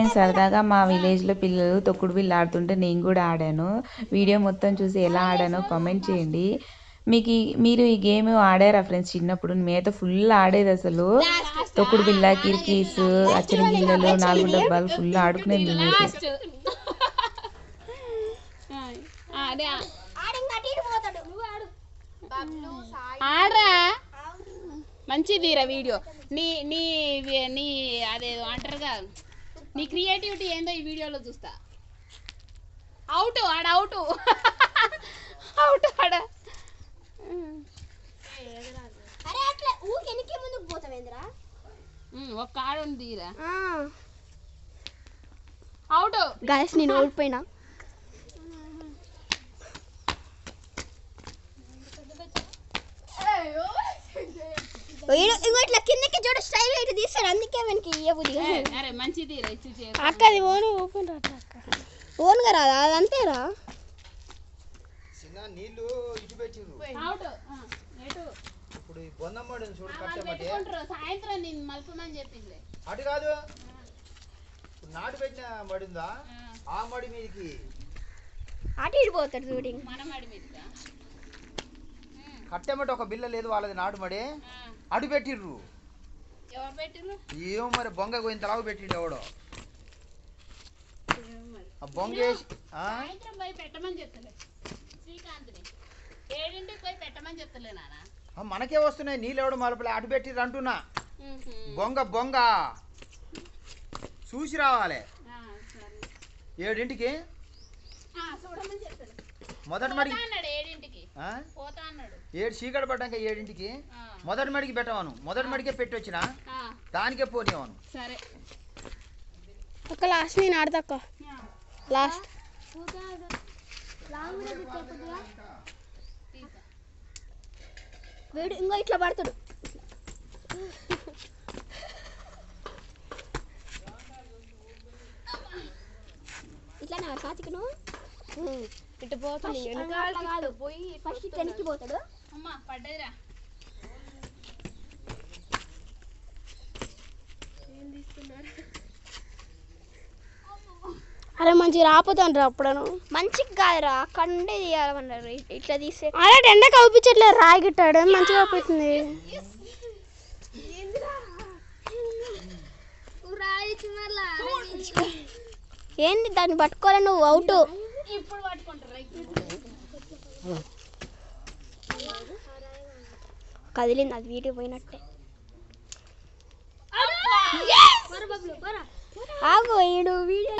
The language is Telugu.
నేను సరదాగా మా విలేజ్లో పిల్లలు తొక్కుడు బిళ్ళ ఆడుతుంటే నేను కూడా ఆడాను. వీడియో మొత్తం చూసి ఎలా ఆడానో కామెంట్ చేయండి. మీకు మీరు ఈ గేమ్ ఆడారా ఫ్రెండ్స్ చిన్నప్పుడు మేత ఫుల్ ఆడేది అసలు. తొక్కుడు బిళ్ళ కిర్కీస్ అచ్చరి గిల్లలు నాలుగు డబ్బాలు ఫుల్ ఆడుకునేది మేమైతే ఆడరా? మంచిదిరా వీడియో. నీ నీ నీ అదేదో అంటారుగా. నీ క్రియేటివిటీ ఏందో ఈ వీడియోలో చూస్తా. అవుట్ ఆడ అవుట్. అవుట్ ఆడ. అరే అట్లా ఊకెనికి ముందుకు పోతావేంద్రా ఒక్క ఆడ ఉందిరా అవుట్. గాయస్ నేను ఓడిపోయినా. ఇంకో ఇట్లా కిందకి చూడు స్టైల్ వెనక్కి ఇయ్యబుద్ధి అరే చే అక్క అది ఓన్ ఓపెన్ ఓన్గా రాదా? అది అంతేరా చిన్న నీళ్ళు ఇటు ఇప్పుడు ఈ బొందమ్మడి చూడు కట్టమటి సాయంత్రం నేను మలుపమని చెప్పింది అటు కాదు. నాటు పెట్టిన ఆ. మడి మీదకి. అటు ఇటు పోతాడు చూడు మన మడి మీదుగా కట్టెమటి ఒక బిల్ల లేదు వాళ్ళది నాటు మడి. అటు పెట్టిర్రు. ఏమో మరి బొంగ ఇంతలాగా పెట్టిండు ఎవడో. ఆ బొంగ వేసి మనకే వస్తున్నాయి నీళ్ళు ఎవడు మలుపులే అటు పెట్టిర్రు అంటున్నా. బొంగ బొంగ. చూసి రావాలి. ఏడింటికి? చూడమని మొదటి మడికి అన్నాడు ఏడింటికి. ఆ? పోతా అన్నాడు. ఏడు చీకటి పడ్డాక ఏడింటికి? మొదటి మడికి పెట్టవను. మొదటి మడికే పెట్టి వచ్చిన ఆ, దానికే పోనివను సరే. అక్క లాస్ట్ నేను ఆడతాక్క ఆ, లాస్ట్. వీడు ఇంకో ఇట్లా పడతాడు. ఇట్లానే సాచికను ఇటు పోతుంది కాదు పోయి ఫస్ట్ వెనక్కి పోతాడు. అమ్మా పడ్డదిరా. అరే మంచిగా రాపోతాను రా అప్పుడను. మంచిగా కాదురా అక్కడ నుండి తీయాలన్నారు ఇట్లా తీస్తే అరే ఎండ కనిపించట్లేదు రాయి గిట్టాడు. మంచిగా అవుతుంది ఏంది దాన్ని పట్టుకోలే నువ్వు? అవుట్. ఇప్పుడు పట్టుకుంటారా? ఇప్పుడు కదిలింది అది వీడియో పోయినట్టే. ఆగు ఈడు వీడియో